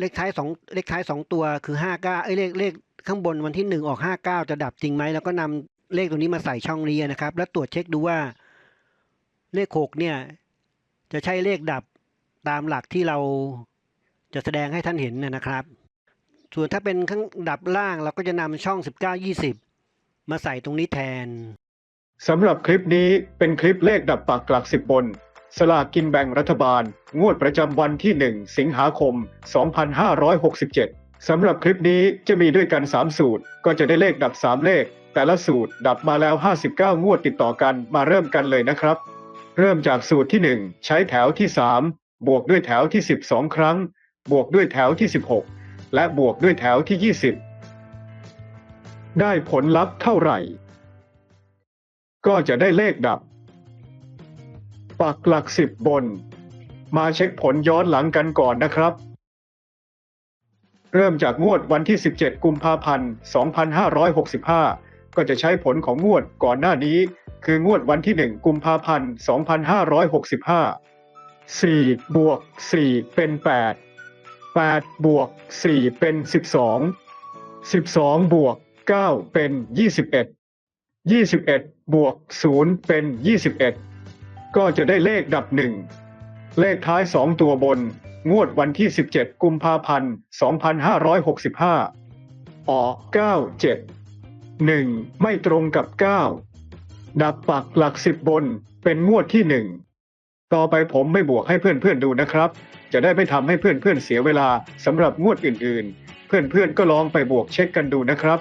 เลขท้ายสองเลขท้ายสองตัวคือ59เอ้ยเลขเลขข้างบนวันที่1ออก59จะดับจริงไหมแล้วก็นำเลขตรงนี้มาใส่ช่องนี้นะครับ แล้วตรวจเช็คดูว่าเลข6เนี่ย จะใช่เลขดับตามหลักที่เราจะแสดงให้ท่านเห็นนะครับ ส่วนถ้าเป็นข้างดับล่างเราก็จะนำช่อง 19 20 มาใส่ตรงนี้แทนสำหรับคลิปนี้เป็นคลิปเลขดับปักหลักสิบบน สลากกินแบ่งรัฐบาล งวดประจำวันที่ 1 สิงหาคม 2567 สำหรับคลิปนี้จะมีด้วยกัน 3 สูตร ก็จะได้เลขดับ 3 เลข แต่ละสูตรดับมาแล้ว 59 งวดติดต่อกันมาเริ่มกันเลยนะครับ เริ่มจากสูตรที่ 1 ใช้แถวที่ 3 บวกด้วยแถวที่ 12 ครั้ง บวกด้วยแถวที่ 16 และบวกด้วยแถวที่ 20 ได้ผลลัพธ์เท่าไหร่ ก็จะได้เลขดับ ปักหลักสิบบน มาเช็คผลย้อนหลังกันก่อนนะครับ เริ่มจากงวดวันที่ 17 กุมภาพันธ์ 2565 ก็จะใช้ผลของงวดก่อนหน้านี้ คืองวดวันที่ 1 กุมภาพันธ์ 2565 4 บวก 4 เป็น 8 8 บวก 4 เป็น 12 12 บวก 9 เป็น 21 21 บวก 0 เป็น 21 ก็จะได้เลขดับ1เลขท้าย2ตัวบน งวดวันที่ 17 กุมภาพันธ์ 2565 ออก 97 1 ไม่ตรงกับ 9 ดับปักหลัก10บบน เป็นงวดที่1ต่อไปผมไม่บวกให้เพื่อนๆดูนะครับ จะได้ไม่ทำให้เพื่อนๆเสียเวลาสำหรับงวดอื่นๆ เพื่อนๆก็ลองไปบวกเช็คกันดูนะครับ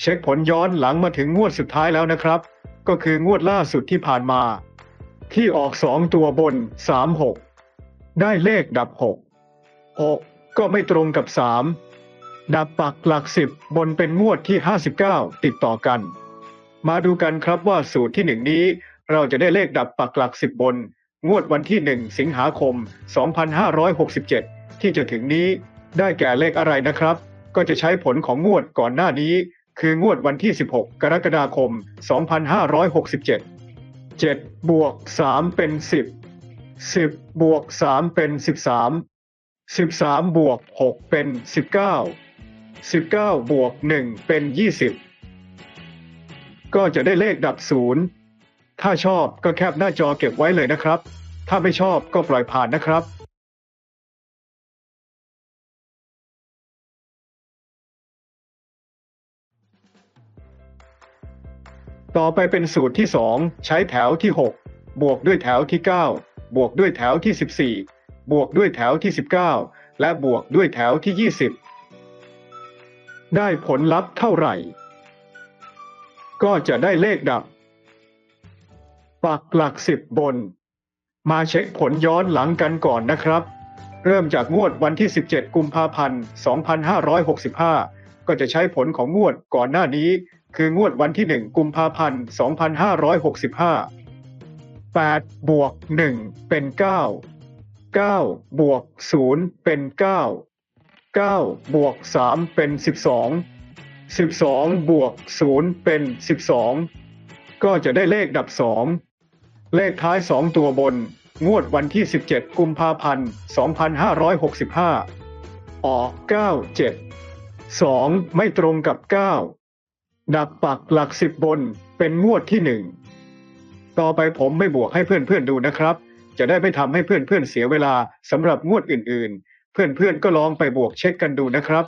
เช็คผลย้อนหลังมาถึงงวดสุดท้ายแล้วนะครับ ก็คืองวดล่าสุดที่ผ่านมา ที่ออกสองตัวบนสามหกได้เลขดับหกหกก็ไม่ตรงกับสามดับปักหลักสิบบนเป็นงวดที่ห้าสิบเก้าติดต่อกัน มาดูกันครับว่าสูตรที่หนึ่งนี้ เราจะได้เลขดับปักหลักสิบบน งวดวันที่หนึ่งสิงหาคม 2567 ที่จะถึงนี้ได้แก่เลขอะไรนะครับ ก็จะใช้ผลของงวดก่อนหน้านี้ คืองวดวันที่ 16 กรกฎาคม 2567 7บวก3เป็น 10 10บวก3เป็น 13 13บวก6เป็น 19 19บวก1เป็น 20 ก็จะได้เลขดับศูนย์ถ้าชอบก็แคปหน้าจอเก็บไว้เลยนะครับ ถ้าไม่ชอบก็ปล่อยผ่านนะครับ ต่อไปเป็นสูตรที่ 2 ใช้แถวที่ 6 บวกด้วยแถวที่ 9 บวกด้วยแถวที่ 14 บวกด้วยแถวที่ 19 และบวกด้วยแถวที่ 20 ได้ผลลัพธ์เท่าไหร่ ก็จะได้เลขดับ ปักหลักสิบบน มาเช็คผลย้อนหลังกันก่อนนะครับ เริ่มจากงวดวันที่ 17 กุมภาพันธ์ 2565 ก็จะใช้ผลของงวดก่อนหน้านี้ คืองวดวันที่หนึ่งกุมภาพันธ์สองพันห้าร้อยหกสิบห้าแปดบวกหนึ่งเป็นเก้าเก้าบวกศูนย์เป็นเก้าเก้าบวกสามเป็นสิบสองสิบสองบวกศูนย์เป็นสิบสองก็จะได้เลขดับสองเลขท้ายสองตัวบน งวดวันที่สิบเจ็ดกุมภาพันธ์สองพันห้าร้อยหกสิบห้าออกเก้าเจ็ดสองไม่ตรงกับเก้า ดักปักหลักสิบบนเป็นงวดที่หนึ่งต่อไปผมไม่บวกให้เพื่อนๆดูนะครับ จะได้ไม่ทำให้เพื่อนๆเสียเวลาสำหรับงวดอื่นๆ เพื่อนๆก็ลองไปบวกเช็คกันดูนะครับ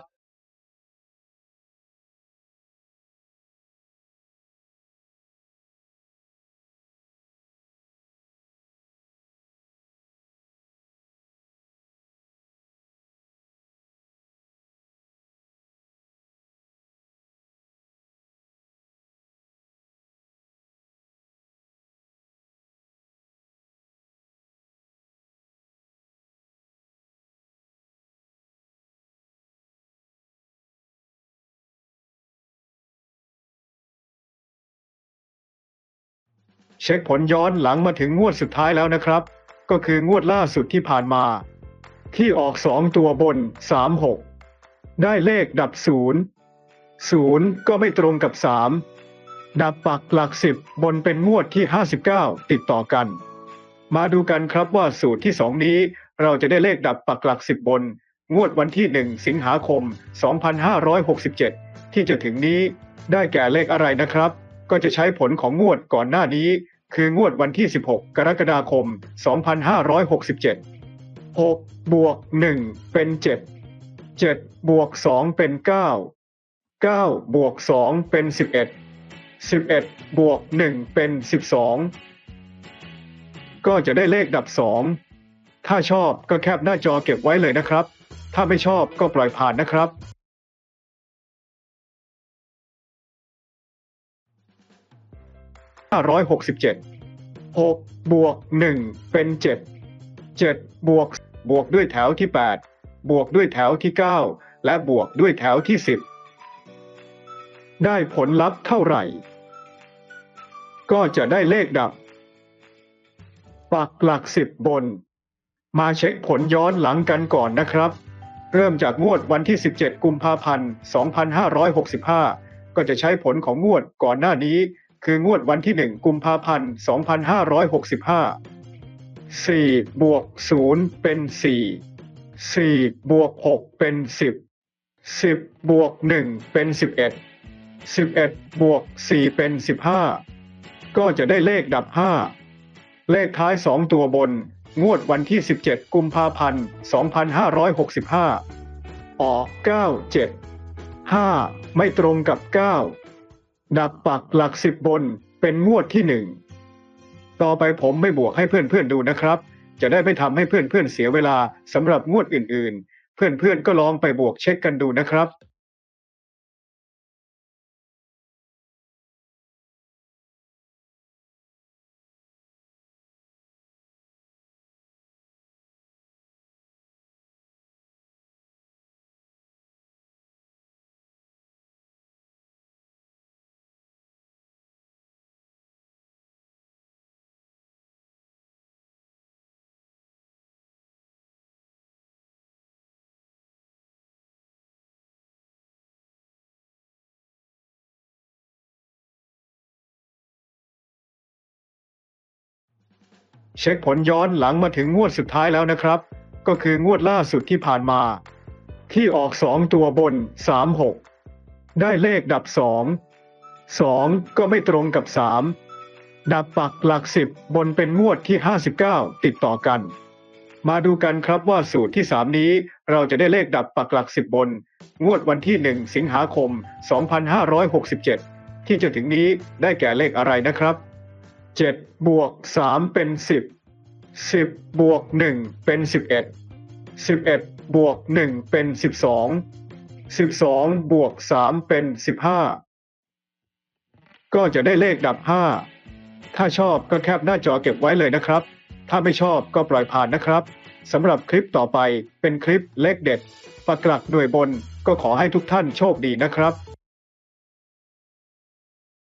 ช็คผลย้อนหลังมาถึงงวดสุดท้ายแล้วนะครับ ก็คืองวดล่าสุดที่ผ่านมา ที่ออกสองตัวบนสามหกได้เลขดับศูนย์ศูนย์ก็ไม่ตรงกับสามดับปักหลักสิบบนเป็นงวดที่ห้าสิบเก้าติดต่อกัน มาดูกันครับว่าสูตรที่สองนี้ เราจะได้เลขดับปักหลักสิบบน งวดวันที่หนึ่งสิงหาคม 2567 ที่จะถึงนี้ได้แก่เลขอะไรนะครับก็จะใช้ผลของงวดก่อนหน้านี้ คืองวดวันที่ 16 กรกฎาคม 2567 6 บวก 1 เป็น 7 7 บวก 2 เป็น 9 9 บวก 2 เป็น 11 11 บวก 1 เป็น 12 ก็จะได้เลขดับ 2 ถ้าชอบก็แคปหน้าจอเก็บไว้เลยนะครับ ถ้าไม่ชอบก็ปล่อยผ่านนะครับ 567 6บวก1เป็น 7 7 บวก บวกด้วยแถวที่ 8 บวกด้วยแถวที่ 9 และบวกด้วยแถวที่ 10 ได้ผลลัพธ์เท่าไหร่ ก็จะได้เลขดับ ปักหลัก 10 บน มาเช็คผลย้อนหลังกันก่อนนะครับ เริ่มจากงวดวันที่ 17 กุมภาพันธ์ 2565 ก็จะใช้ผลของงวดก่อนหน้านี้ คืองวดวันที่ 1 กุมภาพันธ์ 2565 4 บวก 0 เป็น 4 4 บวก 6 เป็น 10 10 บวก 1 เป็น 11 11 บวก 4 เป็น 15 ก็จะได้เลขดับ 5 เลขท้าย 2 ตัวบน งวดวันที่ 17 กุมภาพันธ์ 2565 ออก 97 5 ไม่ตรงกับ 9 ดักปักหลักสิบบนเป็นงวดที่หนึ่ง ต่อไปผมไม่บวกให้เพื่อนๆดูนะครับ จะได้ไม่ทำให้เพื่อนๆเสียเวลาสำหรับงวดอื่นๆ เพื่อนๆก็ลองไปบวกเช็คกันดูนะครับ เช็คผลย้อนหลังมาถึงงวดสุดท้ายแล้วนะครับ ก็คืองวดล่าสุดที่ผ่านมา ที่ออกสองตัวบนสามหกได้เลขดับสองสองก็ไม่ตรงกับสามดับปักหลักสิบบนเป็นงวดที่ห้าสิบเก้าติดต่อกัน มาดูกันครับว่าสูตรที่สามนี้เราจะได้เลขดับปักหลักสิบบน งวดวันที่หนึ่งสิงหาคม 2567 ที่จะถึงนี้ได้แก่เลขอะไรนะครับ 7บวก3เป็น10 10บบวก1เป็น11 11บเอ็ดบวก1เป็น12 12บสองบวก3เป็น15ก็จะได้เลขดับ5ถ้าชอบก็แคปหน้าจอเก็บไว้เลยนะครับ ถ้าไม่ชอบก็ปล่อยผ่านนะครับสำหรับคลิปต่อไปเป็นคลิปเลขเด็ดปักหลักหน่วยบนก็ขอให้ทุกท่านโชคดีนะครับ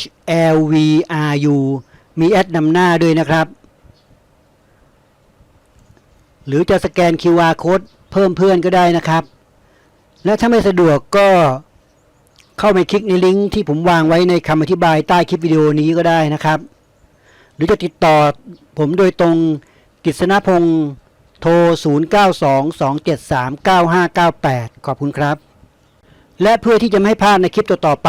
HLVRU มีแอดนำหน้าด้วยนะครับ หรือจะสแกน QR Code เพิ่มเพื่อนก็ได้นะครับ และถ้าไม่สะดวกก็เข้าไปคลิกในลิงก์ที่ผมวางไว้ในคำอธิบายใต้คลิปวิดีโอนี้ก็ได้นะครับ หรือจะติดต่อผมโดยตรงกิษณพงศ์โทร 0922739598 ขอบคุณครับ และเพื่อที่จะไม่ให้พลาดในคลิปต่อๆไป